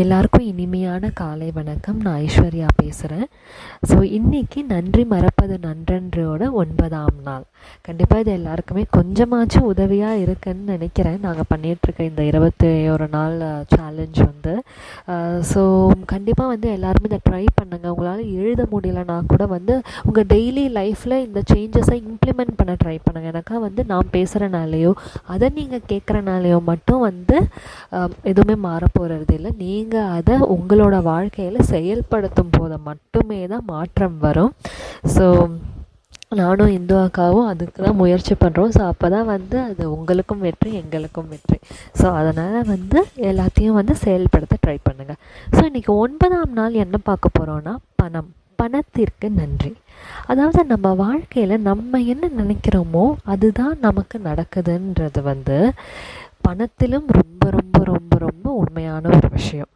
எல்லாருக்கும் இனிமையான காலை வணக்கம். நான் ஐஸ்வர்யா பேசுகிறேன் ஸோ இன்றைக்கி நன்றி மறப்பது நன்றன்றோட ஒன்பதாம் நாள். கண்டிப்பாக இது எல்லாருக்குமே கொஞ்சமாச்சும் உதவியாக இருக்குன்னு நினைக்கிறேன். நாங்கள் பண்ணிகிட்ருக்க இந்த இருபத்தி ஒரு நாள் சேலஞ்ச் வந்து. ஸோ கண்டிப்பாக வந்து எல்லாருமே இதை ட்ரை பண்ணுங்கள் உங்களால் எழுத முடியலனா கூட வந்து உங்கள் டெய்லி லைஃப்பில் இந்த சேஞ்சஸை இம்ப்ளிமெண்ட் பண்ண ட்ரை பண்ணுங்கள் எனக்கா வந்து நான் பேசுகிறனாலேயோ அதை நீங்கள் கேட்குறனாலேயோ மட்டும் வந்து எதுவுமே மாற போகிறது இல்லை நீங்கள் நீங்கள் அதை உங்களோட வாழ்க்கையில் செயல்படுத்தும் போது மட்டுமே தான் மாற்றம் வரும். ஸோ நானும் இந்து அக்காவும் அதுக்கு தான் முயற்சி பண்ணுறோம் ஸோ அப்போ தான் வந்து அது உங்களுக்கும் வெற்றி எங்களுக்கும் வெற்றி. ஸோ அதனால் வந்து எல்லாத்தையும் வந்து செயல்படுத்த ட்ரை பண்ணுங்கள் ஸோ இன்றைக்கி ஒன்பதாம் நாள் என்ன பார்க்க போகிறோன்னா பணம். பணத்திற்கு நன்றி. அதாவது நம்ம வாழ்க்கையில் நம்ம என்ன நினைக்கிறோமோ அதுதான் நமக்கு நடக்குதுன்றது வந்து பணத்திலும் ரொம்ப உண்மையான ஒரு விஷயம்.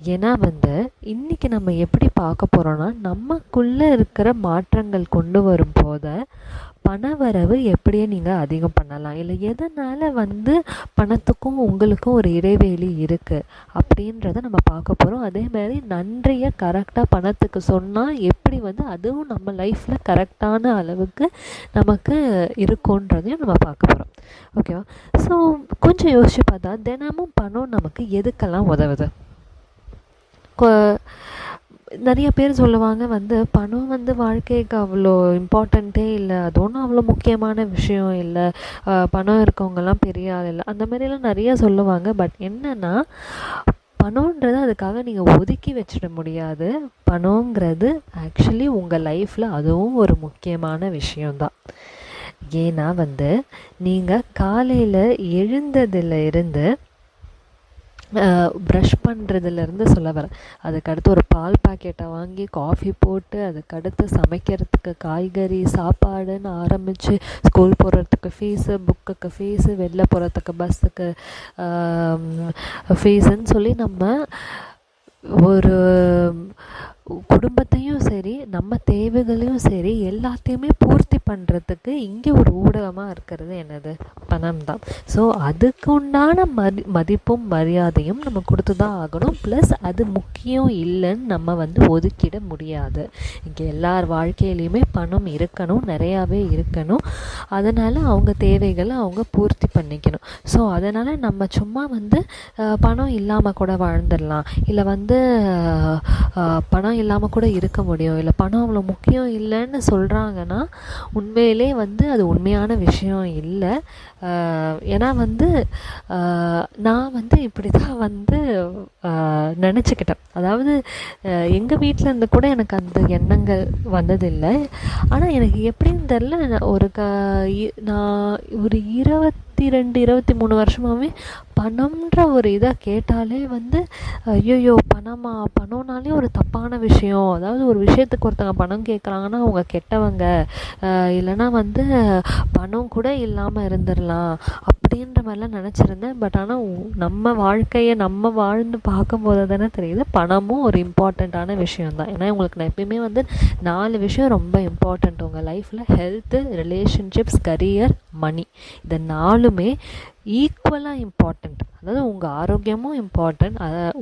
ஏன்னா வந்து இன்றைக்கி நம்ம எப்படி பார்க்க போகிறோன்னா நமக்குள்ளே இருக்கிற மாற்றங்கள் கொண்டு வரும் போத பணவரவு எப்படியே நீங்கள் அதிகம் பண்ணலாம். இல்லை எதனால் வந்து பணத்துக்கும் உங்களுக்கும் ஒரு இடைவெளி இருக்குது அப்படின்றத நம்ம பார்க்க போகிறோம் அதே மாதிரி நன்றியை கரெக்டாக பணத்துக்கு சொன்னால் எப்படி வந்து அதுவும் நம்ம லைஃப்பில் கரெக்டான அளவுக்கு நமக்கு இருக்குன்றதையும் நம்ம பார்க்க போகிறோம் ஓகேவா ஸோ கொஞ்சம் யோசிச்சு பார்த்தா தினமும் பணம் நமக்கு எதுக்கெல்லாம் உதவுது? நிறைய பேர் சொல்லுவாங்க வந்து பணம் வந்து வாழ்க்கைக்கு அவ்வளோ இம்பார்ட்டண்ட்டே இல்லை. அது ஒன்றும் அவ்வளோ முக்கியமான விஷயம் இல்லை. பணம் இருக்கவங்கெல்லாம் பெரிய ஆள் இல்லை. அந்த மாதிரிலாம் நிறைய சொல்லுவாங்க. பட் என்னென்னா பணம்ன்றது அதுக்காக நீங்கள் ஒதுக்கி வச்சிட முடியாது. பணங்கிறது ஆக்சுவலி உங்கள் லைஃப்பில் அதுவும் ஒரு முக்கியமான விஷயம்தான். ஏன்னா வந்து நீங்கள் காலையில் எழுந்ததில் இருந்து ப்ரஷ் பண்ணுறதுலேருந்து சொல்ல வரேன். அதுக்கடுத்து ஒரு பால் பாக்கெட்டை வாங்கி காஃபி போட்டு அதுக்கடுத்து சமைக்கிறதுக்கு காய்கறி சாப்பாடுன்னு ஆரம்பித்து ஸ்கூல் போகிறதுக்கு ஃபீஸு புக்குக்கு ஃபீஸு வெளில போகிறதுக்கு பஸ்ஸுக்கு ஃபீஸுன்னு சொல்லி நம்ம ஒரு குடும்பத்தையும் சரி நம்ம தேவைகளையும் சரி எல்லாத்தையுமே பூர்த்தி பண்ணுறதுக்கு இங்கே ஒரு ஊடகமாக இருக்கிறது என்னது? பணம் தான் ஸோ அதுக்கு உண்டான மதி மதிப்பும் மரியாதையும் நம்ம கொடுத்து தான் ஆகணும். ப்ளஸ் அது முக்கியம் இல்லைன்னு நம்ம வந்து ஒதுக்கிட முடியாது. இங்கே எல்லார் வாழ்க்கையிலையுமே பணம் இருக்கணும் நிறையாவே இருக்கணும். அதனால் அவங்க தேவைகளை அவங்க பூர்த்தி பண்ணிக்கணும். ஸோ அதனால் நம்ம சும்மா வந்து பணம் இல்லாமல் கூட வாழ்ந்துடலாம். இல்லை வந்து பணம் பணம் இல்லாமல் கூட இருக்க முடியும். இல்லை பணம் அவ்வளோ முக்கியம் இல்லைன்னு சொல்கிறாங்கன்னா உண்மையிலே வந்து அது உண்மையான விஷயம் இல்லை. ஏன்னா வந்து நான் வந்து இப்படி தான் வந்து நினச்சிக்கிட்டேன். அதாவது எங்கள் வீட்டில் இருந்து கூட எனக்கு அந்த எண்ணங்கள் வந்ததில்லை. ஆனால் எனக்கு எப்படின்னு தெரில நான் ஒரு க இ- நான் ஒரு இருபத்தி ரெண்டு இருபத்தி மூணு வருஷமாகவே பணம்ன்ற ஒரு இதை கேட்டாலே வந்து ஐயோயோ பணமா? பணம்னாலே ஒரு தப்பான விஷயம். அதாவது ஒரு விஷயத்துக்கு ஒருத்தங்க பணம் கேட்குறாங்கன்னா அவங்க கெட்டவங்க இல்லைன்னா வந்து பணம் கூட இல்லாமல் இருந்துடலாம் அப்படின்ற மாதிரிலாம் நினச்சிருந்தேன். பட் ஆனால் நம்ம வாழ்க்கையை நம்ம வாழ்ந்து பார்க்கும்போது தானே தெரியுது பணமும் ஒரு இம்பார்ட்டண்ட்டான விஷயம் தான் ஏன்னா உங்களுக்கு நான் எப்பயுமே வந்து நாலு விஷயம் ரொம்ப இம்பார்ட்டண்ட். உங்கள் லைஃப்பில் ஹெல்த்து ரிலேஷன்ஷிப்ஸ் கரியர் மணி இந்த நாலு நாலுமே ஈக்குவலாக இம்பார்ட்டண்ட் அதாவது உங்கள் ஆரோக்கியமும் இம்பார்ட்டண்ட்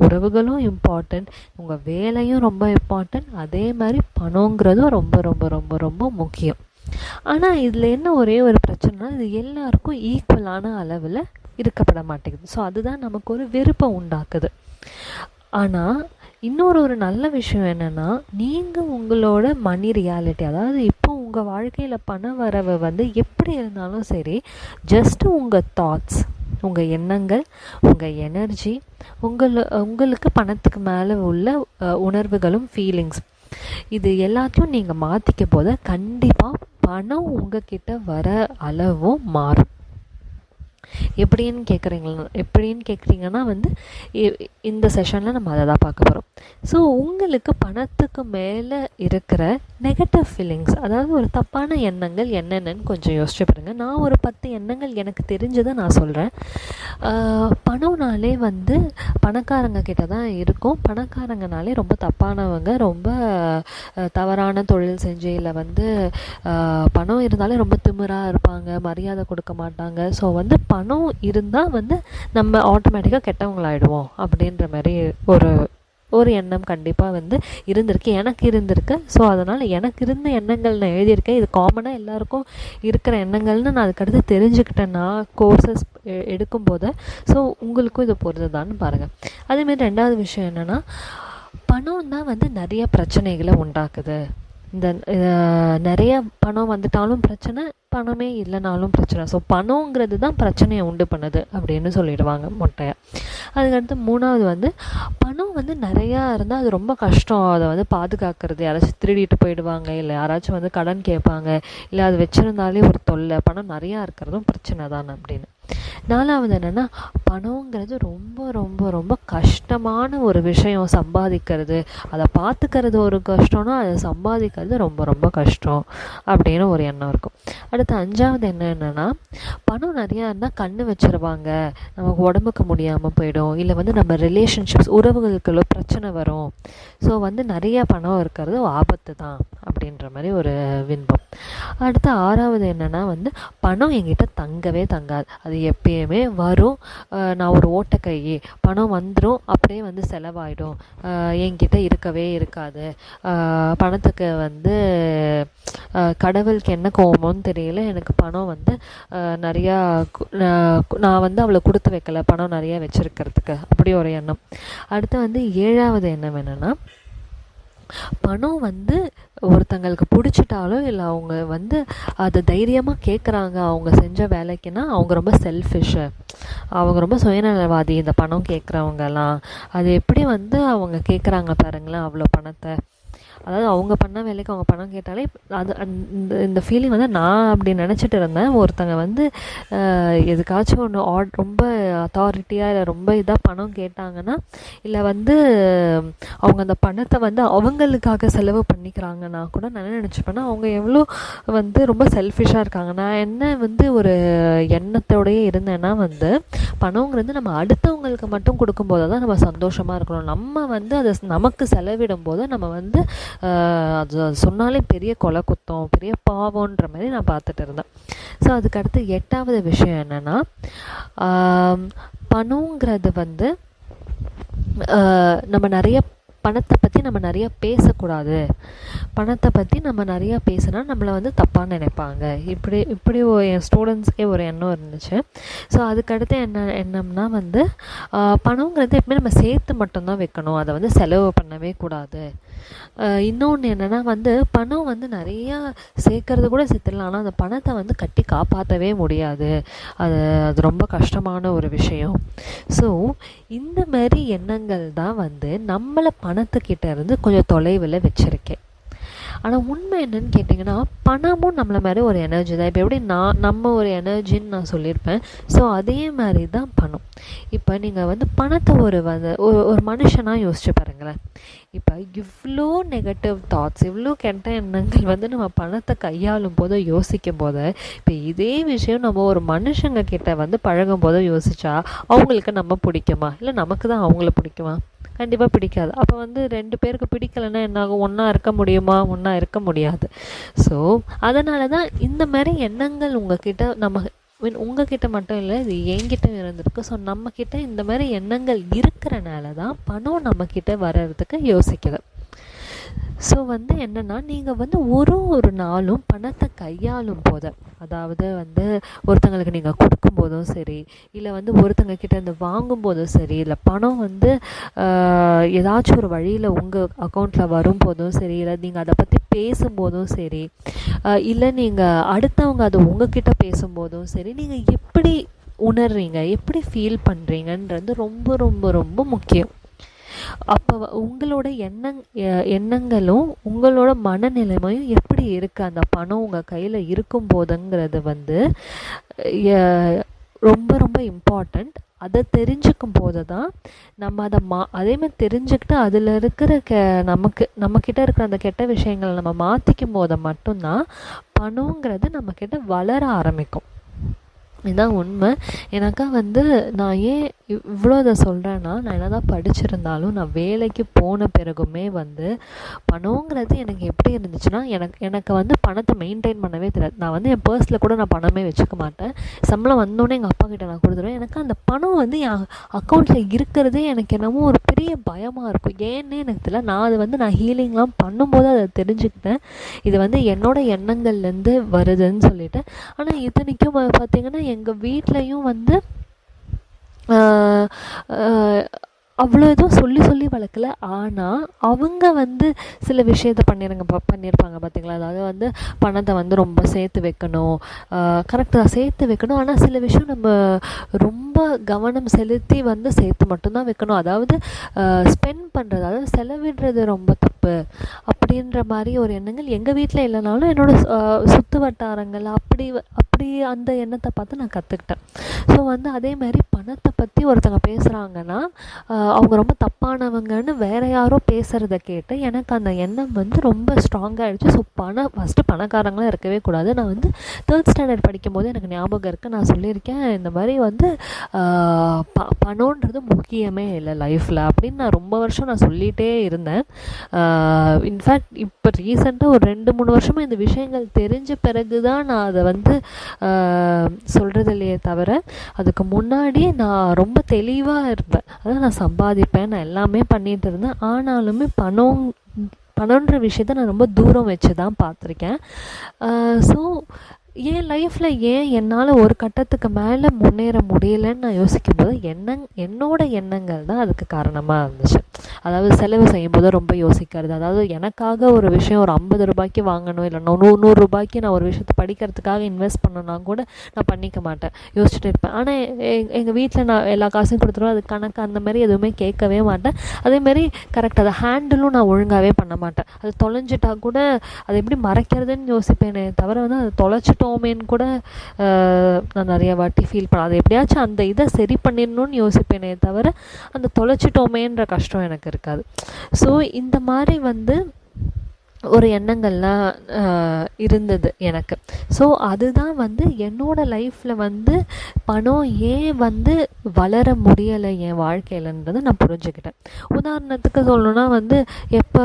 உறவுகளும் இம்பார்ட்டண்ட் உங்கள் வேலையும் ரொம்ப இம்பார்ட்டண்ட் அதே மாதிரி பணங்கிறதும் ரொம்ப ரொம்ப ரொம்ப ரொம்ப முக்கியம். ஆனால் இதில் என்ன ஒரே ஒரு பிரச்சனைனா இது எல்லாருக்கும் ஈக்குவலான அளவில் இருக்கப்பட மாட்டேங்குது. ஸோ அதுதான் நமக்கு ஒரு வெறுப்பை உண்டாக்குது. ஆனால் இன்னொரு ஒரு நல்ல விஷயம் என்னென்னா நீங்கள் உங்களோட மணி ரியாலிட்டி அதாவது இப்போ உங்கள் வாழ்க்கையில் பண வரவு வந்து எப்படி இருந்தாலும் சரி ஜஸ்ட்டு உங்கள் தாட்ஸ் உங்கள் எண்ணங்கள் உங்கள் எனர்ஜி உங்கள் உங்களுக்கு பணத்துக்கு மேலே உள்ள உணர்வுகளும் ஃபீலிங்ஸ் இது எல்லாத்தையும் நீங்கள் மாற்றிக்க போத கண்டிப்பாக பணம் உங்ககிட்ட வர அளவும் மாறும். எப்படின்னு கேட்குறீங்களா எப்படின்னு கேட்குறீங்கன்னா வந்து இ- இந்த செஷனில் நம்ம அதை தான் பார்க்க போகிறோம் ஸோ உங்களுக்கு பணத்துக்கு மேலே இருக்கிற நெகட்டிவ் ஃபீலிங்ஸ் அதாவது ஒரு தப்பான எண்ணங்கள் என்னென்னன்னு கொஞ்சம் யோசிச்சு பாருங்கள் நான் ஒரு பத்து எண்ணங்கள் எனக்கு தெரிஞ்சதை நான் சொல்கிறேன் பணம்னாலே வந்து பணக்காரங்க கிட்ட தான் இருக்கும். பணக்காரங்கனாலே ரொம்ப தப்பானவங்க ரொம்ப தவறான தொழில் செஞ்சு இல்லை வந்து பணம் இருந்தாலே ரொம்ப திமிராக இருப்பாங்க மரியாதை கொடுக்க மாட்டாங்க. ஸோ வந்து பணம் இருந்தால் வந்து நம்ம ஆட்டோமேட்டிக்காக கெட்டவங்களாயிடுவோம் அப்படின்ற மாதிரி ஒரு ஒரு எண்ணம் கண்டிப்பாக வந்து இருந்திருக்கு எனக்கு இருந்திருக்கு. ஸோ அதனால் எனக்கு இருந்த எண்ணங்கள் நான் எழுதியிருக்கேன். இது காமனாக எல்லாருக்கும் இருக்கிற எண்ணங்கள்னு நான் அதுக்கடுத்து தெரிஞ்சுக்கிட்டேன். நான் கோர்சஸ் எடுக்கும்போது. ஸோ உங்களுக்கும் இது பொறுத்துதான்னு பாருங்கள் அதேமாரி ரெண்டாவது விஷயம் என்னென்னா பணம் தான் வந்து நிறைய பிரச்சனைகளை உண்டாக்குது. இந்த நிறைய பணம் வந்துட்டாலும் பிரச்சனை பணமே இல்லைனாலும் பிரச்சனை. ஸோ பணங்கிறது தான் பிரச்சனையை உண்டு பண்ணுது அப்படின்னு சொல்லிடுவாங்க மொட்டையை. அதுக்கடுத்து மூணாவது வந்து பணம் வந்து நிறையா இருந்தால் அது ரொம்ப கஷ்டம். அதை வந்து பாதுகாக்கிறது. யாராச்சும் திருடிட்டு போயிடுவாங்க இல்லை யாராச்சும் வந்து கடன் கேட்பாங்க இல்லை அது வச்சுருந்தாலே ஒரு தொல்லை. பணம் நிறையா இருக்கிறதும் பிரச்சனை தான் அப்படின்னு. நாலாவது என்னென்னா பணங்கிறது ரொம்ப ரொம்ப ரொம்ப கஷ்டமான ஒரு விஷயம். சம்பாதிக்கிறது அதை பார்த்துக்கிறது ஒரு கஷ்டம்னா அதை சம்பாதிக்கிறது ரொம்ப ரொம்ப கஷ்டம் அப்படின்னு ஒரு எண்ணம் இருக்கும். அடுத்து அஞ்சாவது என்ன என்னென்னா பணம் நிறையா இருந்தால் கண்ணு வச்சிருவாங்க. நமக்கு உடம்புக்கு முடியாமல் போயிடும். இல்லை வந்து நம்ம ரிலேஷன்ஷிப்ஸ் உறவுகளுக்குள்ள பிரச்சனை வரும். ஸோ வந்து நிறைய பணம் இருக்கிறது ஆபத்து தான் அப்படின்ற மாதிரி ஒரு வின்பம். அடுத்து ஆறாவது என்னென்னா வந்து பணம் எங்கிட்ட தங்கவே தங்காது. அது அது எப்பயுமே வரும். நான் ஒரு ஓட்டக்கை பணம் வந்துடும் அப்படியே வந்து செலவாயிடும். என்கிட்ட இருக்கவே இருக்காது. பணத்துக்கு வந்து கடவுளுக்கு என்ன கோவமோன்னு தெரியல. எனக்கு பணம் வந்து நிறையா நான் வந்து அவளை கொடுத்து வைக்கல. பணம் நிறையா வச்சுருக்கிறதுக்கு. அப்படி ஒரு எண்ணம். அடுத்து வந்து ஏழாவது எண்ணம் என்னென்னா பணம் வந்து ஒருத்தங்களுக்கு பிடிச்சிட்டாலும் இல்லை அவங்க வந்து அதை தைரியமாக கேட்குறாங்க அவங்க செஞ்ச வேலைக்குன்னா அவங்க ரொம்ப செல்ஃபிஷ்ஷு அவங்க ரொம்ப சுயநலவாதி இந்த பணம் கேட்குறவங்கலாம் அது எப்படி வந்து அவங்க கேட்குறாங்க பாருங்களேன் அவ்வளோ பணத்தை. அதாவது அவங்க பண்ண வேலைக்கு அவங்க பணம் கேட்டாலே அது அந்த- இந்த இந்த ஃபீலிங் வந்து நான் அப்படி நினச்சிட்டு இருந்தேன். ஒருத்தங்க வந்து எதுக்காச்சும் ஒன்று ஆட் ரொம்ப அத்தாரிட்டியாக இல்லை ரொம்ப இதாக பணம் கேட்டாங்கன்னா இல்லை வந்து அவங்க அந்த பணத்தை வந்து அவங்களுக்காக செலவு பண்ணிக்கிறாங்கன்னா கூட நான் நினச்சிப்பேன்னா அவங்க எவ்வளோ வந்து ரொம்ப செல்ஃபிஷாக இருக்காங்க. நான் என்ன வந்து ஒரு எண்ணத்தோடையே இருந்தேன்னா வந்து பணங்கிறது நம்ம அடுத்தவங்களுக்கு மட்டும் கொடுக்கும்போது தான் நம்ம சந்தோஷமாக இருக்கணும். நம்ம வந்து அதை நமக்கு செலவிடும் போது நம்ம வந்து அது சொன்னாலே பெரிய கொலை குத்தம் பெரிய பாவம்ன்ற மாதிரி நான் பார்த்துட்டு இருந்தேன். ஸோ அதுக்கடுத்து எட்டாவது விஷயம் என்னென்னா பணங்கிறது வந்து ஆஹ், நம்ம நிறைய பணத்தை பற்றி நம்ம நிறைய பேசக்கூடாது. பணத்தை பற்றி நம்ம நிறையா பேசினா நம்மளை வந்து தப்பாக நினைப்பாங்க. இப்படி இப்படி என் ஸ்டூடெண்ட்ஸ்க்கே ஒரு எண்ணம் இருந்துச்சு. ஸோ அதுக்கடுத்து என்ன எண்ணம்னா வந்து பணங்கிறது எப்பவுமே நம்ம சேர்த்து மட்டும்தான் வைக்கணும். அதை வந்து செலவு பண்ணவே கூடாது. இன்னொன்று என்னென்னா வந்து பணம் வந்து நிறையா சேர்க்கறது கூட சேர்த்துடலாம் ஆனால் அந்த பணத்தை வந்து கட்டி காப்பாற்றவே முடியாது. அது அது ரொம்ப கஷ்டமான ஒரு விஷயம். ஸோ இந்த மாதிரி எண்ணங்கள் தான் வந்து நம்மளை பணத்துக்கிட்ட இருந்து கொஞ்சம் தொலைவில் வச்சுருக்கேன். ஆனால் உண்மை என்னன்னு கேட்டிங்கன்னா பணமும் நம்மளை மாதிரி ஒரு எனர்ஜி தான். இப்போ எப்படி நான் நம்ம ஒரு எனர்ஜின்னு நான் சொல்லியிருப்பேன். ஸோ அதே மாதிரி தான் பணம். இப்போ நீங்கள் வந்து பணத்தை ஒரு வந்து ஒரு ஒரு மனுஷனாக யோசிச்சு பாருங்களேன். இப்போ இவ்வளோ நெகட்டிவ் தாட்ஸ் இவ்வளோ கெட்ட எண்ணங்கள் வந்து நம்ம பணத்தை கையாளும் போதோ யோசிக்கும் போது இப்போ இதே விஷயம் நம்ம ஒரு மனுஷங்க கிட்ட வந்து பழகும் போதோ யோசிச்சா அவங்களுக்கு நம்ம பிடிக்குமா? இல்லை நமக்கு தான் அவங்கள பிடிக்குமா? கண்டிப்பாக பிடிக்காது. அப்போ வந்து ரெண்டு பேருக்கு பிடிக்கலைன்னா என்னாகும் ஒன்றா இருக்க முடியுமா? ஒன்றா இருக்க முடியாது. ஸோ அதனால தான் இந்த மாதிரி எண்ணங்கள் உங்ககிட்ட நம்ம மீன் உங்ககிட்ட மட்டும் இல்லை இது என்கிட்ட இருந்திருக்கு. ஸோ நம்மக்கிட்ட இந்த மாதிரி எண்ணங்கள் இருக்கிறனால தான் பணம் நம்மக்கிட்ட வர்றதுக்கு யோசிக்குது ஸோ வந்து என்னென்னா நீங்கள் வந்து ஒரு ஒரு நாளும் பணத்தை கையாளும் போது அதாவது வந்து ஒருத்தங்களுக்கு நீங்கள் கொடுக்கும் போதும் சரி இல்லை வந்து ஒருத்தங்க கிட்ட இருந்து வாங்கும் போதும் சரி இல்லை பணம் வந்து ஏதாச்சும் ஒரு வழியில் உங்கள் அக்கௌண்ட்டில் வரும்போதும் சரி இல்லை நீங்கள் அதை பற்றி பேசும்போதும் சரி இல்லை நீங்கள் அடுத்தவங்க அதை உங்ககிட்ட பேசும்போதும் சரி நீங்கள் எப்படி உணர்றீங்க? எப்படி ஃபீல் பண்ணுறீங்கன்றது ரொம்ப ரொம்ப ரொம்ப முக்கியம். அப்போ உங்களோட எண்ணங் எண்ணங்களும் உங்களோட மனநிலைமையும் எப்படி இருக்குது அந்த பணம் உங்கள் கையில் இருக்கும் போதுங்கிறது வந்து ரொம்ப ரொம்ப இம்பார்ட்டண்ட் அதை தெரிஞ்சுக்கும் போது தான் நம்ம அதை மா அதே மாதிரி தெரிஞ்சுக்கிட்டு அதில் இருக்கிற கெ நமக்கு நம்மக்கிட்ட இருக்கிற அந்த கெட்ட விஷயங்களை நம்ம மாற்றிக்கும் போது மட்டும்தான் பணங்கிறது நம்மக்கிட்ட வளர ஆரம்பிக்கும். இதுதான் உண்மை. எனக்கா வந்து நான் ஏன் இவ்வளோ இதை சொல்கிறேன்னா நான் என்ன தான் படிச்சிருந்தாலும் நான் வேலைக்கு போன பிறகுமே வந்து பணங்கிறது எனக்கு எப்படி இருந்துச்சுன்னா எனக்கு எனக்கு வந்து பணத்தை மெயின்டைன் பண்ணவே தெரியாது. நான் வந்து என் பர்ஸில் கூட நான் பணமே வச்சுக்க மாட்டேன். சம்பளம் வந்தோடனே எங்கள் அப்பா கிட்ட நான் கொடுத்துருவேன். எனக்கு அந்த பணம் வந்து என் அக்கௌண்ட்டில் இருக்கிறதே எனக்கு என்னமோ ஒரு பெரிய பயமாக இருக்கும். ஏன்னே எனக்கு தெரியல. நான் அது வந்து நான் ஹீலிங்லாம் பண்ணும்போது அதை தெரிஞ்சுக்கிட்டேன். இது வந்து என்னோட எண்ணங்கள்லேருந்து வருதுன்னு சொல்லிட்டு. ஆனால் இத்தனைக்கும் பார்த்தீங்கன்னா எங்கள் வீட்லேயும் வந்து அவ்வளோ எதுவும் சொல்லி சொல்லி வளர்க்கல. ஆனால் அவங்க வந்து சில விஷயத்த பண்ணிருங்க ப பண்ணியிருப்பாங்க பார்த்தீங்களா அதாவது வந்து பணத்தை வந்து ரொம்ப சேர்த்து வைக்கணும். கரெக்டாக சேர்த்து வைக்கணும். ஆனால் சில விஷயம் நம்ம ரொம்ப கவனம் செலுத்தி வந்து சேர்த்து மட்டும்தான் வைக்கணும். அதாவது ஸ்பெண்ட் பண்ணுறது அதாவது செலவிடுறது ரொம்ப தப்பு. அப்படின்ற மாதிரி ஒரு எண்ணங்கள் எங்கள் வீட்டில் இல்லைனாலும் என்னோடய சுற்று வட்டாரங்கள் அப்படி அப்படி அந்த எண்ணத்தை பார்த்து நான் கற்றுக்கிட்டேன் ஸோ வந்து அதே மாதிரி பணத்தை பற்றி ஒருத்தங்க பேசுகிறாங்கன்னா அவங்க ரொம்ப தப்பானவங்கன்னு வேறு யாரோ பேசுகிறத கேட்டு எனக்கு அந்த எண்ணம் வந்து ரொம்ப ஸ்ட்ராங்காகிடுச்சு ஸோ பணம் ஃபஸ்ட்டு பணக்காரங்களாம் இருக்கவே கூடாது. நான் வந்து தேர்ட் ஸ்டாண்டர்ட் படிக்கும்போது எனக்கு ஞாபகம் இருக்குது நான் சொல்லியிருக்கேன் இந்த மாதிரி வந்து ப பணம்ன்றது முக்கியமே இல்லை லைஃப்பில் அப்படின்னு நான் ரொம்ப வருஷம் நான் சொல்லிகிட்டே இருந்தேன். இன்ஃபேக்ட் இப்போ ரீசெண்டாக ஒரு ரெண்டு மூணு வருஷமாக இந்த விஷயங்கள் தெரிஞ்ச பிறகு தான் நான் அதை வந்து சொல்கிறது இல்லையே தவிர அதுக்கு முன்னாடி நான் ரொம்ப தெளிவாக இருப்பேன். அதான் நான் சம்பாதிப்பேன் நான் எல்லாமே பண்ணிகிட்டு இருந்தேன். ஆனாலுமே பணம் பணன்ற விஷயத்த நான் ரொம்ப தூரம் வச்சு தான் பார்த்துருக்கேன் ஸோ என் லைஃப்பில் ஏன் என்னால் ஒரு கட்டத்துக்கு மேலே முன்னேற முடியலன்னு நான் யோசிக்கும் போது எண்ணங் என்னோட எண்ணங்கள் தான் அதுக்கு காரணமாக இருந்துச்சு. அதாவது செலவு செய்யும்போது ரொம்ப யோசிக்கிறது. அதாவது எனக்காக ஒரு விஷயம் ஒரு ஐம்பது ரூபாய்க்கு வாங்கணும் இல்லை நூ நூறு ரூபாய்க்கு நான் ஒரு விஷயத்தை படிக்கிறதுக்காக இன்வெஸ்ட் பண்ணனா கூட நான் பண்ணிக்க மாட்டேன். யோசிச்சுட்டு இருப்பேன். ஆனால் எங்கள் வீட்டில் நான் எல்லா காசையும் கொடுத்துருவேன். அது கணக்கு அந்த மாதிரி எதுவுமே கேட்கவே மாட்டேன். அதேமாதிரி கரெக்டாக அதை ஹேண்டிலும் நான் ஒழுங்காகவே பண்ண மாட்டேன். அது தொலைஞ்சிட்டா கூட அதை எப்படி மறைக்கிறதுன்னு யோசிப்பேனே தவிர வந்து அதை தொலைச்சிட்டோமேன்னு கூட நான் நிறைய வாட்டி ஃபீல் பண்ணேன் அது எப்படியாச்சும் அந்த இதை சரி பண்ணிடணும்னு யோசிப்பேனே தவிர அந்த தொலைச்சிட்டோமேன்ற கஷ்டம் எனக்கு இருக்காது. ஸோ இந்த மாதிரி வந்து ஒரு எண்ணங்கள்லாம் இருந்தது எனக்கு. ஸோ அதுதான் வந்து என்னோடய லைஃப்பில் வந்து பணம் ஏன் வந்து வளர முடியலை என் வாழ்க்கையிலன்றதை நான் புரிஞ்சுக்கிட்டேன். உதாரணத்துக்கு சொல்லணுன்னா வந்து எப்போ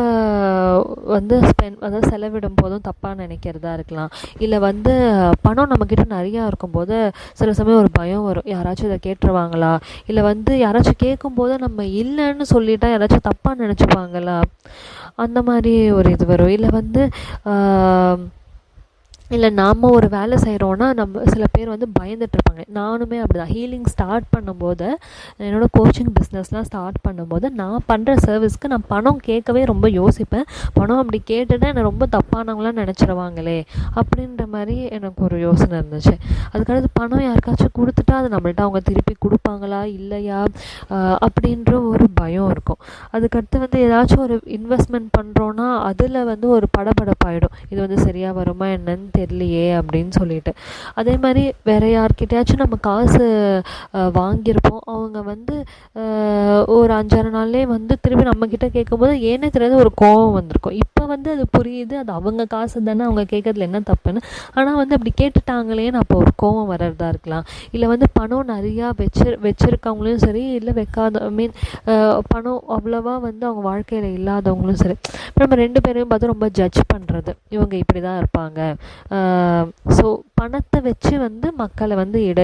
வந்து ஸ்பெண்ட் அதாவது செலவிடும் போதும் தப்பாக நினைக்கிறதா இருக்கலாம். இல்லை வந்து பணம் நம்மக்கிட்ட நிறையா இருக்கும்போது சில சமயம் ஒரு பயம் வரும். யாராச்சும் இதை கேட்டுருவாங்களா? இல்லை வந்து யாராச்சும் கேட்கும்போது நம்ம இல்லைன்னு சொல்லிட்டா யாராச்சும் தப்பாக நினச்சிப்பாங்களா? அந்த மாதிரி ஒரு இது வரும். இல்லை வந்து இல்லை நாம் ஒரு வேலை செய்கிறோன்னா நம்ம சில பேர் வந்து பயந்துட்டுருப்பாங்க நானுமே அப்படி தான் ஹீலிங் ஸ்டார்ட் பண்ணும்போது என்னோடய கோச்சிங் பிஸ்னஸ்லாம் ஸ்டார்ட் பண்ணும்போது நான் பண்ணுற சர்வீஸ்க்கு நான் பணம் கேட்கவே ரொம்ப யோசிப்பேன். பணம் அப்படி கேட்டுட்டு என்னை ரொம்ப தப்பானவங்களாம் நினச்சிருவாங்களே அப்படின்ற மாதிரி எனக்கு ஒரு யோசனை இருந்துச்சு. அதுக்கடுத்து பணம் யாருக்காச்சும் கொடுத்துட்டா அது நம்மள்ட்ட அவங்க திருப்பி கொடுப்பாங்களா இல்லையா? அப்படின்ற ஒரு பயம் இருக்கும். அதுக்கடுத்து வந்து ஏதாச்சும் ஒரு இன்வெஸ்ட்மெண்ட் பண்ணுறோன்னா அதில் வந்து ஒரு படபடப்பாயிடும். இது வந்து சரியாக வருமா என்னன்னு தெரியலையே அப்படின்னு சொல்லிட்டு. அதே மாதிரி வேறு யார்கிட்டயாச்சும் நம்ம காசு வாங்கியிருப்போம். அவங்க வந்து ஒரு அஞ்சாறு நாள்லேயே வந்து திரும்பி நம்மக்கிட்ட கேட்கும்போது ஏன்னே தெரியாத ஒரு கோவம் வந்திருக்கும். இப்போ வந்து அது புரியுது. அது அவங்க காசு தானே அவங்க கேட்கறதுல என்ன தப்புன்னு. ஆனால் வந்து அப்படி கேட்டுட்டாங்களேன்னு அப்போ ஒரு கோவம் வர்றதா இருக்கலாம். இல்லை வந்து பணம் நிறையா வச்சு வச்சுருக்கவங்களையும் சரி இல்லை வைக்காத மீன் பணம் அவ்வளோவா வந்து அவங்க வாழ்க்கையில் இல்லாதவங்களும் சரி. இப்போ நம்ம ரெண்டு பேரையும் பார்த்து ரொம்ப ஜட்ஜ் பண்ணுறது இவங்க இப்படி தான் இருப்பாங்க. ஸோ பணத்தை வச்சு வந்து மக்களை வந்து இட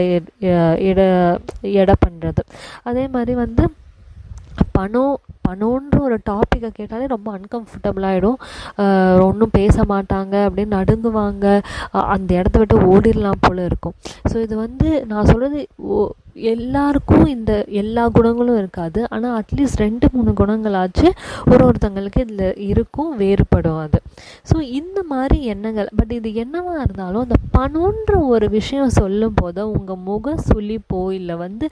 இட எடை பண்ணுறது அதே மாதிரி வந்து பணம் பணம்ன்ற ஒரு டாப்பிக்கை கேட்டாலே ரொம்ப அன்கம்ஃபர்டபுளாகிடும் ஒன்றும் பேச மாட்டாங்க அப்படின்னு நடுங்குவாங்க. அந்த இடத்த விட்டு ஓடிடலாம் போல் இருக்கும். ஸோ இது வந்து நான் சொல்கிறது எல்லாருக்கும் இந்த எல்லா குணங்களும் இருக்காது. ஆனால் அட்லீஸ்ட் ரெண்டு மூணு குணங்களாச்சு ஒரு ஒருத்தங்களுக்கு இதில் இருக்கும் வேறுபடும் அது. ஸோ இந்த மாதிரி எண்ணங்கள் பட் இது என்னவாக இருந்தாலும் அந்த பணம்ன்ற ஒரு விஷயம் சொல்லும் போது உங்கள் முக சுழிப்போ இல்லை வந்து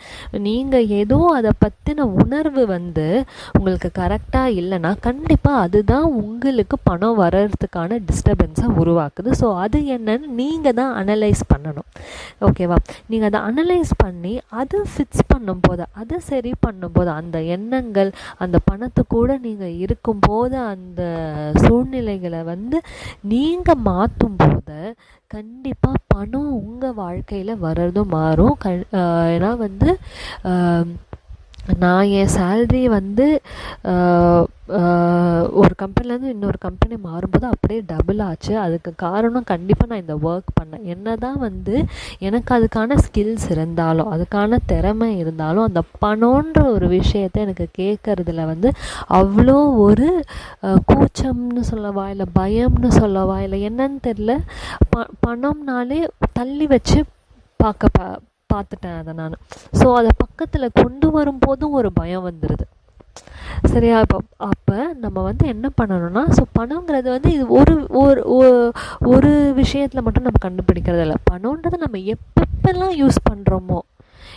நீங்கள் ஏதோ அதை பற்றின உணர்வு வந்து உங்களுக்கு கரெக்டாக இல்லைன்னா கண்டிப்பாக அதுதான் உங்களுக்கு பணம் வர்றதுக்கான டிஸ்டர்பன்ஸை உருவாக்குது. ஸோ அது என்னன்னு நீங்கள் தான் அனலைஸ் பண்ணணும். ஓகேவா நீங்கள் அதை அனலைஸ் பண்ணி அதை ஃபிக்ஸ் பண்ணும்போது அதை சரி பண்ணும்போது அந்த எண்ணங்கள் அந்த பணத்து கூட நீங்கள் இருக்கும்போது அந்த சூழ்நிலைகளை வந்து நீங்கள் மாற்றும் போது கண்டிப்பாக பணம் உங்கள் வாழ்க்கையில் வர்றதும் மாறும். க ஏன்னா வந்து நான் என் சேல்ரி வந்து ஒரு கம்பெனிலேருந்து இன்னொரு கம்பெனி மாறும்போது அப்படியே டபுள் ஆச்சு. அதுக்கு காரணம் கண்டிப்பாக நான் இந்த ஒர்க் பண்ணேன். என்ன தான் வந்து எனக்கு அதுக்கான ஸ்கில்ஸ் இருந்தாலும் அதுக்கான திறமை இருந்தாலும் அந்த பணன்ற ஒரு விஷயத்த எனக்கு கேட்குறதுல வந்து அவ்வளோ ஒரு கூச்சம்னு சொல்லவா இல்லை பயம்னு சொல்லவா இல்லை என்னன்னு தெரில ப பணம்னாலே தள்ளி வச்சு பார்க்க பா பார்த்துட்டேன் அதை நான். ஸோ அதை பக்கத்தில் கொண்டு வரும்போதும் ஒரு பயம் வந்துடுது சரியா? இப்போ அப்போ நம்ம வந்து என்ன பண்ணணும்னா ஸோ பணங்கிறது வந்து இது ஒரு ஒரு ஒரு விஷயத்தில் மட்டும் நம்ம கண்டுபிடிக்கிறது இல்லை பணன்றதை நம்ம எப்பப்பெல்லாம் யூஸ் பண்ணுறோமோ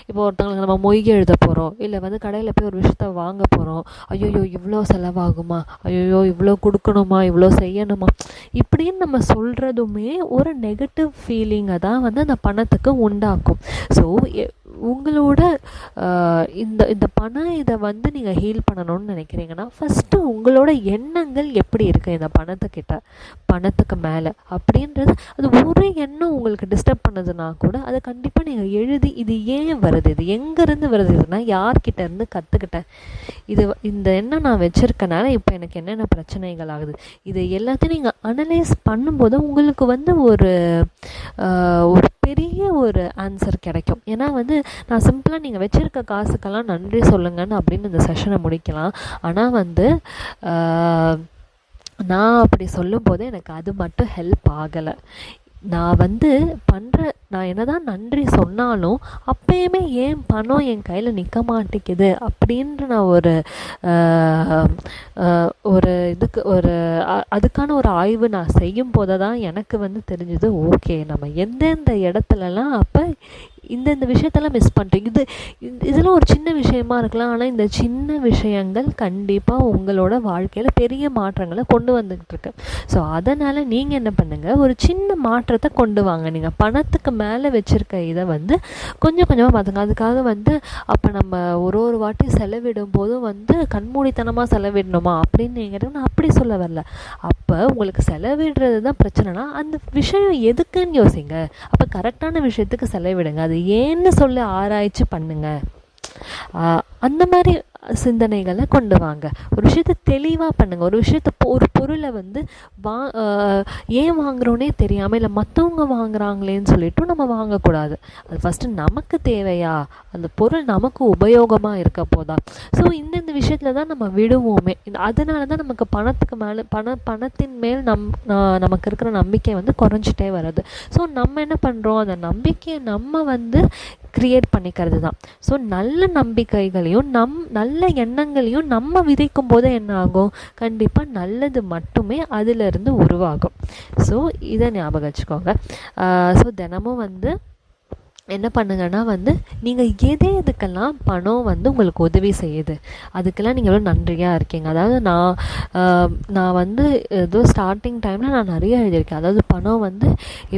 இப்போ ஒருத்தவங்களுக்கு நம்ம மொய்கி எழுத போகிறோம் இல்லை வந்து கடையில் போய் ஒரு விஷயத்த வாங்க போகிறோம் ஐயோயோ இவ்வளோ செலவாகுமா ஐயோயோ இவ்வளோ கொடுக்கணுமா இவ்வளோ செய்யணுமா இப்படின்னு நம்ம சொல்கிறதுமே ஒரு நெகட்டிவ் ஃபீலிங்கை தான் வந்து அந்த பணத்துக்கு உண்டாக்கும். ஸோ உங்களோட இந்த இந்த பண இதை வந்து நீங்கள் ஹீல் பண்ணணும்னு நினைக்கிறீங்கன்னா ஃபஸ்ட்டு உங்களோட எண்ணங்கள் எப்படி இருக்குது இந்த பணத்துக்கிட்ட பணத்துக்கு மேலே? அப்படின்றது அது ஒரு எண்ணம் உங்களுக்கு டிஸ்டர்ப் பண்ணதுன்னா கூட அதை கண்டிப்பாக நீங்கள் எழுதி இது ஏன் வருது? இது எங்கேருந்து வருது? இதுனா யார்கிட்ட இருந்து கற்றுக்கிட்டேன் இது இந்த எண்ணம் நான் வச்சுருக்கனால இப்போ எனக்கு என்னென்ன பிரச்சனைகள் ஆகுது? இது எல்லாத்தையும் நீங்கள் அனலைஸ் பண்ணும்போது உங்களுக்கு வந்து ஒரு ஒரு பெரிய ஒரு ஆன்சர் கிடைக்கும். ஏன்னா வந்து நான் சிம்பிளாக நீங்கள் வச்சுருக்க காசுக்கெல்லாம் நன்றி சொல்லுங்கன்னு அப்படின்னு இந்த செஷனை முடிக்கலாம். ஆனால் வந்து நான் அப்படி சொல்லும்போது எனக்கு அது மட்டும் ஹெல்ப் ஆகலை. நான் வந்து பண்ணுற நான் என்ன தான் நன்றி சொன்னாலும் அப்பயுமே ஏன் பணம் என் கையில் நிற்க மாட்டேங்குது அப்படின்ற நான் ஒரு ஒரு இதுக்கு ஒரு அதுக்கான ஒரு ஆய்வு நான் செய்யும் போது தான் எனக்கு வந்து தெரிஞ்சது ஓகே நம்ம எந்தெந்த இடத்துலலாம் அப்போ இந்தந்த விஷயத்தெல்லாம் மிஸ் பண்ணிட்டோம் இது இதெல்லாம் ஒரு சின்ன விஷயமா இருக்கலாம். ஆனால் இந்த சின்ன விஷயங்கள் கண்டிப்பாக உங்களோட வாழ்க்கையில் பெரிய மாற்றங்களை கொண்டு வந்துக்கிட்டு இருக்கு. ஸோ அதனால் நீங்கள் என்ன பண்ணுங்கள் ஒரு சின்ன மாற்றத்தை கொண்டு வாங்க. நீங்கள் பணத்துக்கு மேலே வச்சுருக்க இதை வந்து கொஞ்சம் கொஞ்சமாக பார்த்துங்க. அதுக்காக வந்து அப்போ நம்ம ஒரு ஒரு வாட்டி செலவிடும் போதும் வந்து கண்மூடித்தனமாக செலவிடணுமா? அப்படின்னு நீங்கள் நான் அப்படி சொல்ல வரல. அப்போ உங்களுக்கு செலவிடுறது தான் பிரச்சனைனா அந்த விஷயம் எதுக்குன்னு யோசிங்க. அப்போ கரெக்டான விஷயத்துக்கு செலவிடுங்க. அது ஏன்னு சொல்லி ஆராய்ச்சி பண்ணுங்க. அந்த மாதிரி சிந்தனைகளை கொண்டு வாங்க. ஒரு விஷயத்த தெளிவாக பண்ணுங்கள் ஒரு விஷயத்த ஒரு பொருளை வந்து வா ஏன் வாங்குறோன்னே தெரியாமல் இல்லை மற்றவங்க வாங்குறாங்களேன்னு சொல்லிட்டு நம்ம வாங்கக்கூடாது. அது ஃபஸ்ட்டு நமக்கு தேவையா? அந்த பொருள் நமக்கு உபயோகமாக இருக்க போதா? ஸோ இந்தந்த விஷயத்தில் தான் நம்ம விடுவோமே. அதனால தான் நமக்கு பணத்துக்கு மேலே பண பணத்தின் மேல் நம் நமக்கு இருக்கிற நம்பிக்கை வந்து குறைஞ்சிட்டே வருது. ஸோ நம்ம என்ன பண்ணுறோம் அந்த நம்பிக்கையை நம்ம வந்து க்ரியேட் பண்ணிக்கிறது தான் ஸோ நல்ல நம்பிக்கைகளையும் நம் நல்ல நல்ல எண்ணங்களையும் நம்ம விதைக்கும் போது என்ன ஆகும்? கண்டிப்பாக நல்லது மட்டுமே அதிலிருந்து உருவாகும். ஸோ இதை ஞாபகம் வச்சுக்கோங்க. ஸோ தினமும் வந்து என்ன பண்ணுங்கன்னா வந்து நீங்கள் எது எதுக்கெல்லாம் பணம் வந்து உங்களுக்கு உதவி செய்யுது அதுக்கெல்லாம் நீங்கள் எவ்வளோ நன்றியாக இருக்கீங்க. அதாவது நான் நான் வந்து ஏதோ ஸ்டார்டிங் டைமில் நான் நிறைய எழுதியிருக்கேன். அதாவது பணம் வந்து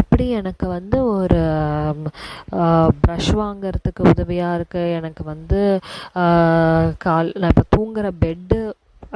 எப்படி எனக்கு வந்து ஒரு ப்ரஷ் வாங்கிறதுக்கு உதவியாக இருக்குது எனக்கு வந்து கால் நான் இப்போ தூங்குகிற பெட்டு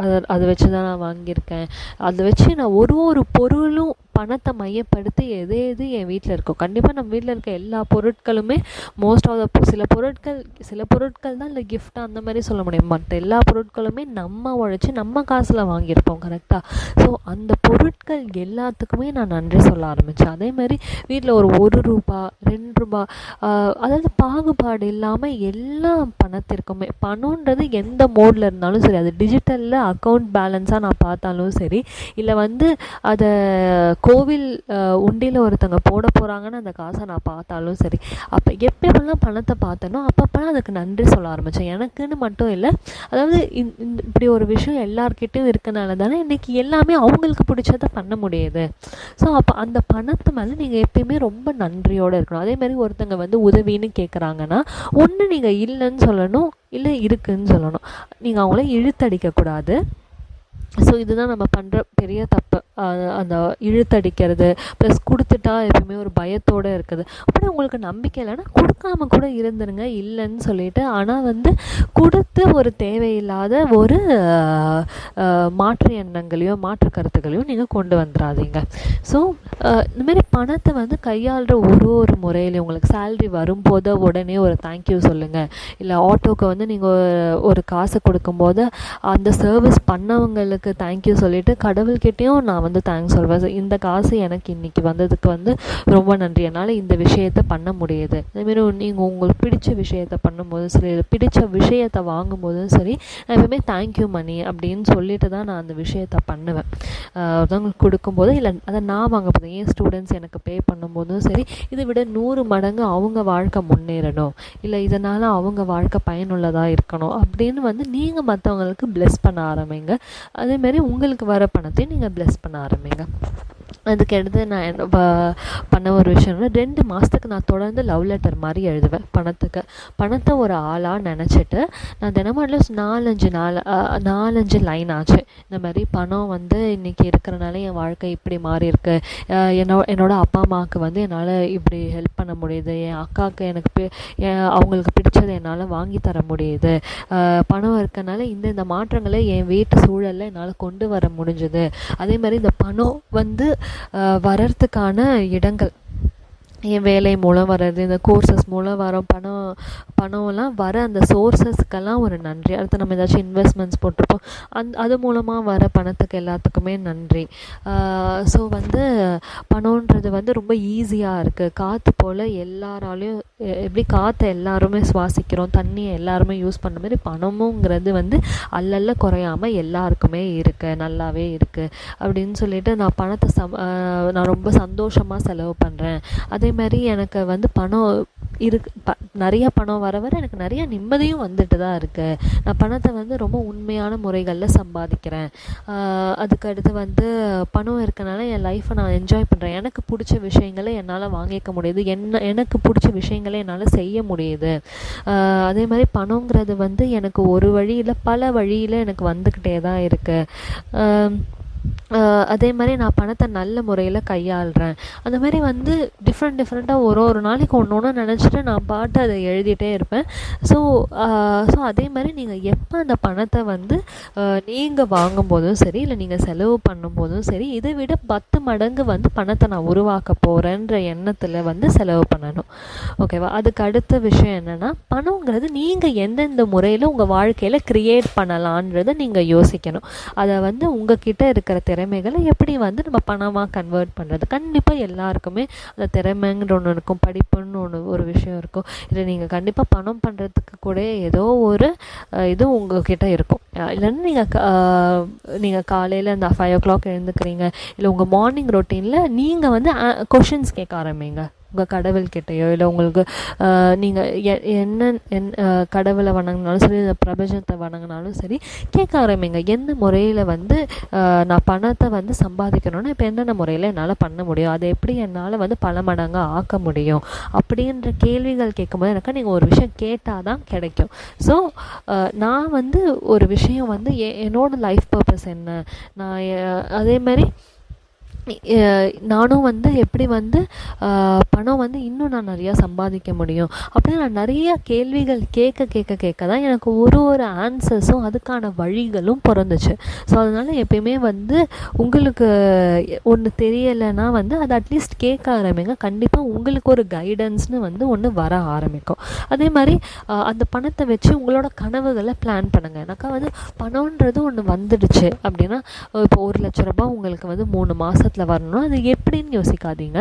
அதை அதை வச்சு தான் நான் வாங்கியிருக்கேன். அதை வச்சு நான் ஒரு ஒரு பொருளும் பணத்தை மையப்படுத்தி எது எது என் வீட்டில் இருக்கோ கண்டிப்பாக நம்ம வீட்டில் இருக்க எல்லா பொருட்களுமே மோஸ்ட் ஆஃப் த சில பொருட்கள் சில பொருட்கள் தான் இல்லை கிஃப்ட்டாக அந்த மாதிரி சொல்ல முடியும். மற்ற எல்லா பொருட்களுமே நம்ம உழைச்சி நம்ம காசில் வாங்கியிருப்போம் கரெக்டாக ஸோ அந்த பொருட்கள் எல்லாத்துக்குமே நான் நன்றி சொல்ல ஆரம்பித்தேன் அதே மாதிரி வீட்டில் ஒரு ஒரு ரூபா ரெண்டு ரூபா அதாவது பாகுபாடு இல்லாமல் எல்லா பணத்திற்குமே பணன்றது எந்த மோடில் இருந்தாலும் சரி அது டிஜிட்டலில் அக்கௌண்ட் பேலன்ஸாக நான் பார்த்தாலும் சரி இல்லை வந்து அதை கோவில் உண்டியில் ஒருத்தங்க போட போகிறாங்கன்னு அந்த காசை நான் பார்த்தாலும் சரி அப்போ எப்பப்பெல்லாம் பணத்தை பார்த்தனோ அப்பப்பெல்லாம் அதுக்கு நன்றி சொல்ல ஆரம்பித்தேன் எனக்குன்னு மட்டும் இல்லை அதாவது இந்த இப்படி ஒரு விஷயம் எல்லார்கிட்டையும் இருக்கனால தானே இன்றைக்கி எல்லாமே அவங்களுக்கு பிடிச்சத பண்ண முடியுது. ஸோ அப்போ அந்த பணத்து மேலே நீங்கள் எப்பயுமே ரொம்ப நன்றியோடு இருக்கணும். அதே மாதிரி ஒருத்தங்க வந்து உதவின்னு கேட்குறாங்கன்னா ஒன்று நீங்கள் இல்லைன்னு சொல்லணும் இல்லை இருக்குதுன்னு சொல்லணும். நீங்கள் அவங்கள இழுத்தடிக்கக்கூடாது ஸோ இதுதான் நம்ம பண்ணுற பெரிய தப்பு. அந்த இழுத்தடிக்கிறது ப்ளஸ் கொடுத்துட்டா எப்பயுமே ஒரு பயத்தோடு இருக்குது. அப்படி உங்களுக்கு நம்பிக்கை இல்லைன்னா கொடுக்காம கூட இருந்துருங்க இல்லைன்னு சொல்லிட்டு ஆனால் வந்து கொடுத்து ஒரு தேவையில்லாத ஒரு மாற்று எண்ணங்களையோ மாற்று கருத்துக்களையோ நீங்கள் கொண்டு வந்துடாதீங்க ஸோ இந்தமாரி பணத்தை வந்து கையாளுற ஒரு ஒரு முறையிலையும் உங்களுக்கு சேல்ரி வரும்போது உடனே ஒரு தேங்க்யூ சொல்லுங்கள் இல்லை ஆட்டோக்கு வந்து நீங்கள் ஒரு காசை கொடுக்கும்போது அந்த சர்வீஸ் பண்ணவங்களுக்கு தேங்க்யூ சொல்லிவிட்டு கடவுள்கிட்டையும் நான் வந்து தேங்க்ஸ் சொல்வேன். இந்த காசு எனக்கு இன்றைக்கி வந்ததுக்கு வந்து ரொம்ப நன்றி. என்னால் இந்த விஷயத்த பண்ண முடியுது. அதேமாரி நீங்கள் உங்களுக்கு பிடிச்ச விஷயத்த பண்ணும்போதும் சரி பிடிச்ச விஷயத்தை வாங்கும்போதும் சரி நான் எப்பவுமே தேங்க்யூ மணி அப்படின்னு சொல்லிட்டு தான் நான் அந்த விஷயத்த பண்ணுவேன். ஒருத்தவங்களுக்கு கொடுக்கும்போது இல்லை அதை நான் வாங்க போதும் ஏன் ஸ்டூடெண்ட்ஸ் எனக்கு பே பண்ணும்போதும் சரி இதை விட நூறு மடங்கு அவங்க வாழ்க்கை முன்னேறணும். இல்லை இதனால் அவங்க வாழ்க்கை பயனுள்ளதாக இருக்கணும் அப்படின்னு வந்து நீங்கள் மற்றவங்களுக்கு ப்ளெஸ் பண்ண ஆரம்பிங்க. அது அதேமாரி உங்களுக்கு வர பணத்தையும் நீங்கள் ப்ளஸ் பண்ண ஆரம்பிங்க. அதுக்கு அடுத்து நான் பண்ண ஒரு விஷயம்னா ரெண்டு மாதத்துக்கு நான் தொடர்ந்து லவ் லெட்டர் மாதிரி எழுதுவேன் பணத்துக்கு. பணத்தை ஒரு ஆளாக நினச்சிட்டு நான் தினமும் அட்லீஸ்ட் நாலஞ்சு நாள் நாலஞ்சு லைன் ஆச்சு. இந்த மாதிரி பணம் வந்து இன்றைக்கி இருக்கிறனால என் வாழ்க்கை இப்படி மாறி இருக்கு. என்னோ என்னோட அப்பா அம்மாவுக்கு வந்து என்னால் இப்படி ஹெல்ப் பண்ண முடியுது. என் அக்காவுக்கு எனக்கு அவங்களுக்கு பிடிச்சதை என்னால் வாங்கி தர முடியுது. பணம் இருக்கனால இந்த இந்த மாற்றங்களை என் வீட்டு சூழலில் என்னால் கொண்டு வர முடிஞ்சுது. அதே மாதிரி இந்த பணம் வந்து வர்றதுக்கான இடங்கள். என் வேலை மூலம் வர்றது இந்த கோர்சஸ் மூலம் வர பணம் பணம்லாம் வர அந்த சோர்ஸஸ்க்கெல்லாம் ஒரு நன்றி. அடுத்து நம்ம ஏதாச்சும் இன்வெஸ்ட்மெண்ட்ஸ் போட்டிருப்போம். அந் அது மூலமாக வர பணத்துக்கு எல்லாத்துக்குமே நன்றி. ஸோ வந்து பணன்றது வந்து ரொம்ப ஈஸியாக இருக்குது காற்று போல் எல்லாராலையும் எப்படி காற்றை எல்லாருமே சுவாசிக்கிறோம். தண்ணியை எல்லாருமே யூஸ் பண்ண மாதிரி பணமுங்கிறது வந்து அல்லல்ல குறையாமல் எல்லாருக்குமே இருக்குது நல்லாவே இருக்குது அப்படின்னு சொல்லிட்டு நான் பணத்தை சம் நான் ரொம்ப சந்தோஷமாக செலவு பண்ணுறேன் அதே மாதிரி எனக்கு வந்து பணம் இருக்கு ப நிறைய பணம் வர வர எனக்கு நிறைய நிம்மதியும் வந்துட்டு தான் இருக்குது நான் பணத்தை வந்து ரொம்ப உண்மையான முறைகளில் சம்பாதிக்கிறேன். அதுக்கு அடுத்து வந்து பணம் இருக்கனால என் லைஃப்பை நான் என்ஜாய் பண்ணுறேன் எனக்கு பிடிச்ச விஷயங்களை என்னால் வாங்கிக்க முடியுது. என்ன எனக்கு பிடிச்ச விஷயங்களை என்னால் செய்ய முடியுது. அதே மாதிரி பணங்கிறது வந்து எனக்கு ஒரு வழியில் பல வழியில் எனக்கு வந்துக்கிட்டே தான் இருக்குது அதே மாதிரி நான் பணத்தை நல்ல முறையில் கையாளுறேன். அந்த மாதிரி வந்து டிஃப்ரெண்ட் டிஃப்ரெண்ட்டாக ஒரு ஒரு நாளைக்கு ஒன்று ஒன்று நினச்சிட்டு நான் பாட்டு அதை எழுதிட்டே இருப்பேன். ஸோ ஸோ அதே மாதிரி நீங்கள் எப்போ அந்த பணத்தை வந்து நீங்கள் வாங்கும்போதும் சரி இல்லை நீங்கள் செலவு பண்ணும்போதும் சரி இதை விட பத்து மடங்கு வந்து பணத்தை நான் உருவாக்க போகிறேன்ற எண்ணத்தில் வந்து செலவு பண்ணணும். ஓகேவா அதுக்கு அடுத்த விஷயம் என்னென்னா பணங்கிறது நீங்கள் எந்தெந்த முறையில் உங்கள் வாழ்க்கையில் க்ரியேட் பண்ணலான்றதை நீங்கள் யோசிக்கணும். அதை வந்து உங்ககிட்ட இருக்கிற திறமைகளை எப்படி வந்து நம்ம பணமாக கன்வெர்ட் பண்ணுறது கண்டிப்பாக எல்லாருக்குமே அந்த திறமைங்கிற ஒன்று இருக்கும். படிப்புன்னு ஒன்று ஒரு விஷயம் இருக்கும். இல்லை நீங்கள் கண்டிப்பாக பணம் பண்ணுறதுக்கு கூட ஏதோ ஒரு இது உங்ககிட்ட இருக்கும். இல்லைன்னா நீங்கள் நீங்கள் காலையில் அந்த ஃபைவ் ஓ கிளாக் எழுந்துக்கிறீங்க. இல்லை உங்கள் மார்னிங் ரொட்டீனில் நீங்கள் வந்து கொஷின்ஸ் கேட்க ஆரம்பிங்க. உங்கள் கடவுள்கிட்டையோ இல்லை உங்களுக்கு நீங்கள் என்ன என் கடவுளை வணங்கினாலும் சரி இல்லை பிரபஞ்சத்தை வணங்கினாலும் சரி கேட்க ஆரம்பிங்க. எந்த முறையில் வந்து நான் பணத்தை வந்து சம்பாதிக்கணும்னா இப்போ என்னென்ன முறையில் என்னால் பண்ண முடியும்? அதை எப்படி என்னால் வந்து பல மடங்காக ஆக்க முடியும்? அப்படின்ற கேள்விகள் கேட்கும்போது எனக்கு நீங்கள் ஒரு விஷயம் கேட்டால் தான் கிடைக்கும் ஸோ நான் வந்து ஒரு விஷயம் வந்து என்னோட லைஃப் பர்பஸ் என்ன? நான் அதே மாதிரி நானும் வந்து எப்படி வந்து பணம் வந்து இன்னும் நான் நிறையா சம்பாதிக்க முடியும் அப்படின்னு நான் நிறையா கேள்விகள் கேட்க கேட்க கேட்க தான் எனக்கு ஒரு ஒரு ஆன்சர்ஸும் அதுக்கான வழிகளும் பிறந்துச்சு. ஸோ அதனால் எப்பயுமே வந்து உங்களுக்கு ஒன்று தெரியலைன்னா வந்து அதை அட்லீஸ்ட் கேட்க ஆரம்பிங்க. கண்டிப்பாக உங்களுக்கு ஒரு கைடன்ஸ்னு வந்து ஒன்று வர ஆரம்பிக்கும். அதே மாதிரி அந்த பணத்தை வச்சு உங்களோட கனவுகளை பிளான் பண்ணுங்கள் எனக்கா வந்து பணம்ன்றது ஒன்று வந்துடுச்சு அப்படின்னா இப்போ ஒரு லட்ச ரூபாய் உங்களுக்கு வந்து மூணு மாதத்தில் இடத்துல வரணும் அது எப்படின்னு யோசிக்காதீங்க.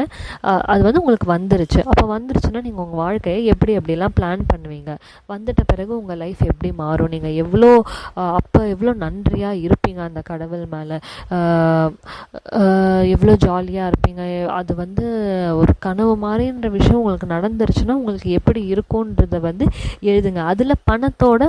அது வந்து உங்களுக்கு வந்துருச்சு. அப்போ வந்துருச்சுன்னா நீங்கள் உங்கள் வாழ்க்கையை எப்படி எப்படிலாம் பிளான் பண்ணுவீங்க? வந்துட்ட பிறகு உங்கள் லைஃப் எப்படி மாறும்? நீங்கள் எவ்வளோ அப்போ எவ்வளோ நன்றியாக இருப்பீங்க அந்த கடவுள் மேலே? எவ்வளோ ஜாலியாக இருப்பீங்க? அது வந்து ஒரு கனவு மாதிரின்ற விஷயம் உங்களுக்கு நடந்துருச்சுன்னா உங்களுக்கு எப்படி இருக்கும்ன்றத வந்து எழுதுங்க. அதில் பணத்தோட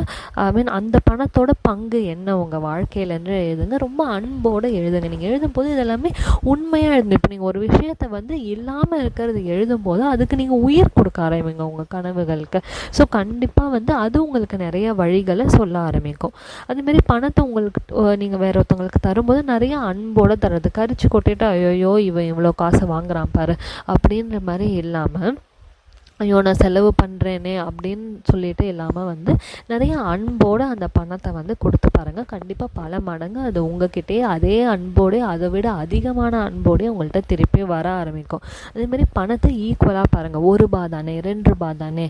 ஐ மீன் அந்த பணத்தோட பங்கு என்ன? உங்கள் வாழ்க்கையிலன்னு எழுதுங்க. ரொம்ப அன்போடு எழுதுங்க. நீங்கள் எழுதும்போது இதெல்லாமே உண்மையாக எழுதுங்க இப்போ நீங்கள் ஒரு விஷயத்தை வந்து இல்லாமல் இருக்கிறது எழுதும்போது அதுக்கு நீங்கள் உயிர் கொடுக்க ஆரம்பிங்க உங்கள் கனவுகளுக்கு. ஸோ கண்டிப்பாக வந்து அது உங்களுக்கு நிறைய வழிகளை சொல்ல ஆரம்பிக்கும். அதுமாரி பணத்தை உங்களுக்கு நீங்கள் வேற ஒருத்தவங்களுக்கு தரும்போது நிறைய அன்போடு தர்றது. கரிச்சு கொட்டிட்டு ஐயோ இவன் இவ்வளோ காசை வாங்குறான் பாரு அப்படின்ற மாதிரி இல்லாமல் ஐயோ நான் செலவு பண்ணுறேனே அப்படின்னு சொல்லிட்டு இல்லாமல் வந்து நிறைய அன்போடு அந்த பணத்தை வந்து கொடுத்து பாருங்கள் கண்டிப்பாக பல மடங்கு அது உங்ககிட்டயே அதே அன்போடு அதை விட அதிகமான அன்போடே உங்கள்கிட்ட திருப்பி வர ஆரம்பிக்கும். அதேமாதிரி பணத்தை ஈக்குவலாக பாருங்கள் ஒரு ரூபா தானே ரெண்டு ரூபா தானே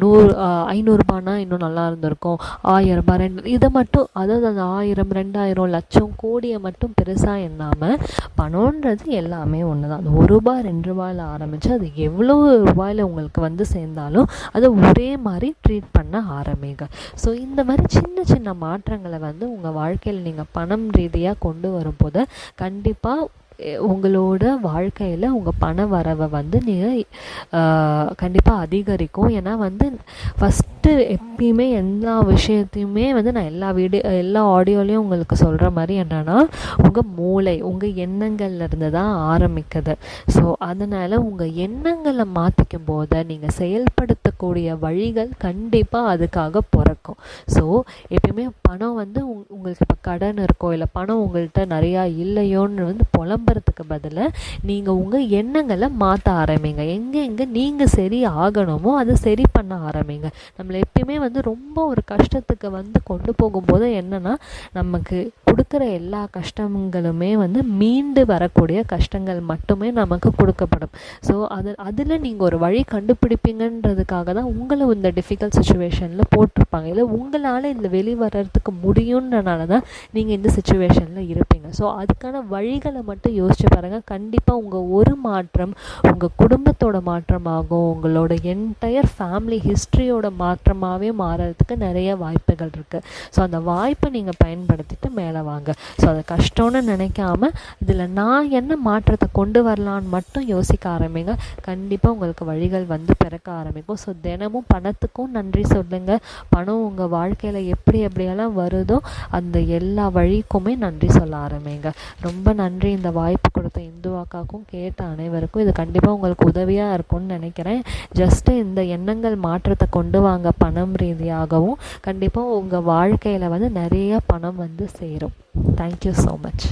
நூறு ஐநூறுரூபானா இன்னும் நல்லா இருந்திருக்கும். ஆயிரம் ரூபாய் ரெண்டு இதை மட்டும் அதாவது அந்த ஆயிரம் ரெண்டாயிரம் லட்சம் கோடியை மட்டும் பெருசாக எண்ணாமல் பணம்ன்றது எல்லாமே ஒன்று தான் அந்த ஒரு ரூபாய் ரெண்டு ரூபாயில் ஆரம்பித்து அது எவ்வளோ ரூபாயில் உங்களுக்கு வந்து சேர்ந்தாலும் அதை ஒரே மாதிரி ட்ரீட் பண்ண ஆரம்பிங்க. ஸோ இந்த மாதிரி சின்ன சின்ன மாற்றங்களை வந்து உங்கள் வாழ்க்கையில் நீங்கள் பணம் ரீதியாக கொண்டு வரும்போது கண்டிப்பாக உங்களோட வாழ்க்கையில் உங்கள் பண வரவை வந்து நீங்கள் கண்டிப்பாக அதிகரிக்கும். ஏன்னா வந்து ஃபஸ்ட்டு எப்பயுமே எல்லா விஷயத்தையுமே வந்து நான் எல்லா வீடியோ எல்லா ஆடியோலையும் உங்களுக்கு சொல்கிற மாதிரி என்னென்னா உங்கள் மூளை உங்கள் எண்ணங்கள்லேருந்து தான் ஆரம்பிக்குது. ஸோ அதனால் உங்கள் எண்ணங்களை மாற்றிக்கும் போது நீங்கள் செயல்படுத்தக்கூடிய வழிகள் கண்டிப்பாக அதுக்காக பிறக்கும். ஸோ எப்பயுமே பணம் வந்து உங் உங்களுக்கு இப்போ கடன் இருக்கோ இல்லை பணம் உங்கள்கிட்ட நிறையா இல்லையோன்னு வந்து புலம்புறதுக்கு பதிலாக நீங்கள் உங்கள் எண்ணங்களை மாற்ற ஆரம்பிங்க. எங்கே எங்கே நீங்கள் சரி ஆகணுமோ அதை சரி பண்ண ஆரம்பிங்க. நம்மளை எப்பயுமே வந்து ரொம்ப ஒரு கஷ்டத்துக்கு வந்து கொண்டு போகும்போது என்னென்னா நமக்கு கொடுக்குற எல்லா கஷ்டங்களுமே வந்து மீண்டு வரக்கூடிய கஷ்டங்கள் மட்டுமே நமக்கு கொடுக்கப்படும். ஸோ அது அதில் நீங்கள் ஒரு வழி கண்டுபிடிப்பீங்கன்றதுக்காக தான் உங்களை இந்த டிஃபிகல்ட் சுச்சுவேஷனில் போட்டிருப்பாங்க. இல்லை உங்களால் இதில் வெளிவரத்துக்கு முடியுன்றனால தான் நீங்கள் இந்த சுச்சுவேஷனில் இருப்பீங்க. ஸோ அதுக்கான வழிகளை மட்டும் யோசிச்சு பாருங்கள் கண்டிப்பாக உங்கள் ஒரு மாற்றம் உங்கள் குடும்பத்தோட மாற்றமாகும். உங்களோட என்டையர் ஃபேமிலி ஹிஸ்ட்ரியோட மாற்றமாகவே மாறுறதுக்கு நிறைய வாய்ப்புகள் இருக்குது ஸோ அந்த வாய்ப்பை நீங்கள் பயன்படுத்திட்டு மேலே வாங்க. ஸோ அதை கஷ்டம்னு நினைக்காம இதில் நான் என்ன மாற்றத்தை கொண்டு வரலான்னு மட்டும் யோசிக்க ஆரம்பிங்க. கண்டிப்பாக உங்களுக்கு வழிகள் வந்து பிறக்க ஆரம்பிக்கும். ஸோ தினமும் பணத்துக்கும் நன்றி சொல்லுங்கள் பணம் உங்கள் வாழ்க்கையில் எப்படி எப்படியெல்லாம் வருதோ அந்த எல்லா வழிக்குமே நன்றி சொல்ல ஆரம்பிங்க. ரொம்ப நன்றி இந்த வாய்ப்பு கொடுத்த இந்து அக்காவுக்கும் கேட்ட அனைவருக்கும். இது கண்டிப்பாக உங்களுக்கு உதவியாக இருக்கும்னு நினைக்கிறேன். ஜஸ்ட்டு இந்த எண்ணங்கள் மாற்றத்தை கொண்டு வாங்க பணம் ரீதியாகவும். கண்டிப்பாக உங்கள் வாழ்க்கையில் வந்து நிறைய பணம் வந்து சேரும். Thank you so much